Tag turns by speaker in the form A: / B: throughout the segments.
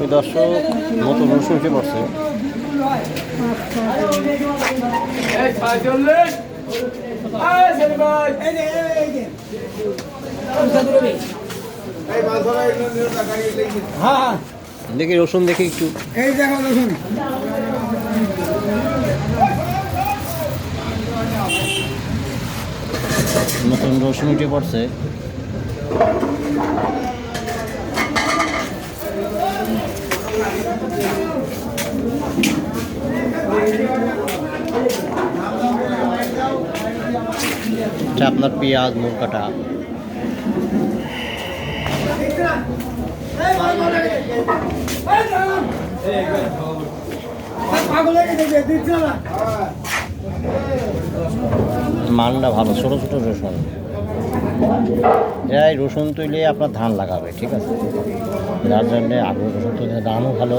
A: ওই দর্শক নতুন রসুন উঠে পড়ছে। দেখি রসুন দেখি একটু। নতুন রসুন উঠে পড়ছে। এটা আপনার পেঁয়াজ মুখ কাটা মানটা ভালো, ছোটো ছোটো রসুন। এই রসুন তুলে আপনার ধান লাগাবে, ঠিক আছে? যার জন্যে আলু, রসুন তুলে দামও ভালো।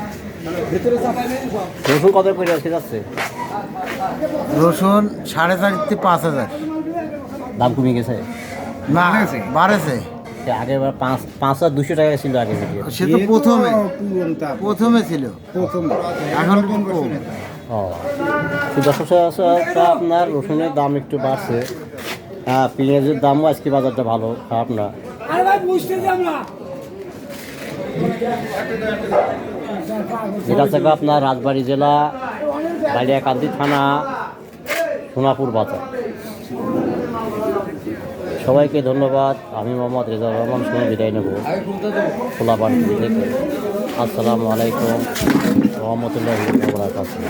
A: রসুন কত করে আছে যাচ্ছে?
B: রসুন সাড়ে চার থেকে পাঁচ হাজার।
A: দাম কমে গেছে?
B: না বাড়েছে।
A: পাঁচ পাঁচ হাজার দুশো টাকা ছিল আগে ভিডিও
B: সে তো প্রথমে। প্রথমে ছিল। এখন
A: ও। দর্শক সহসা আপনার রসুনের দাম একটু বাড়ছে। হ্যাঁ পেঁয়াজের দামও আজকে বাজারটা ভালো খারাপ না।
C: আরে ভাই বুঝতে যে আমরা
A: এটা থেকে আপনার রাজবাড়ী জেলা, বালিয়াকান্দি থানা, সোনাপুর বাজার। সবাইকে ধন্যবাদ। আমি মোহাম্মদ রেজা রহমান, সময় বিদায় নেব। খোলা বাড়ি থেকে। আসসালামু আলাইকুম রহমতুল্লাহ বরাকাতুহু।